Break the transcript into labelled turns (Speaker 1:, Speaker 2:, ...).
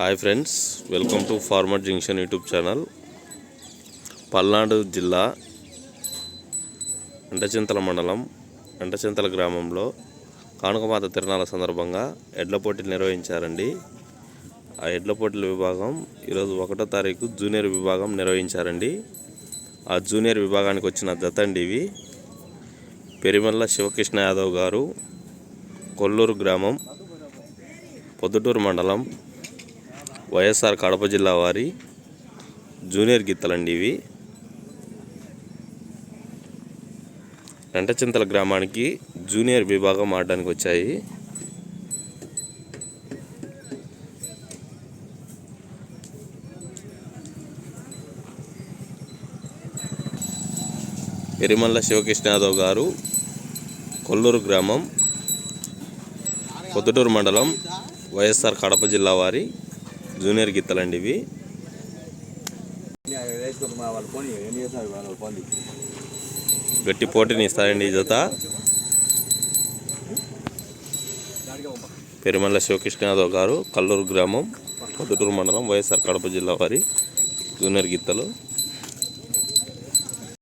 Speaker 1: Hi friends welcome to farmer junction YouTube channel. Palnadu జిల్లా ఎండచింతల మండలం ఎండచింతల గ్రామంలో కానుకమాత తిరణాల సందర్భంగా ఎడ్ల పోటీలు నిర్వహించారండి. ఆ ఎడ్ల పోటీల విభాగం ఈరోజు ఒకటో తారీఖు జూనియర్ విభాగం నిర్వహించారండి. ఆ జూనియర్ విభాగానికి వచ్చిన జత ఇవి. పెరిమల్ల శివకృష్ణ యాదవ్ గారు కొల్లూరు గ్రామం పొద్దుటూరు మండలం వైఎస్ఆర్ కడప జిల్లా వారి జూనియర్ గిత్తలండి ఇవి. వెంటచింతల గ్రామానికి జూనియర్ విభాగం ఆడడానికి వచ్చాయి. ఎరిమల్ల శివకృష్ణ యాదవ్ గారు కొల్లూరు గ్రామం పొద్దుటూరు మండలం వైఎస్ఆర్ కడప జిల్లా వారి జూనియర్ గిత్తలండి ఇవి. గట్టి పోటీని ఇస్తారండి ఈ జత. పెరుమల్ల శివకృష్ణయాదవ్ గారు కల్లూరు గ్రామం పొద్దుటూరు మండలం వైఎస్ఆర్ కడప జిల్లా వారి జూనియర్ గిత్తలు.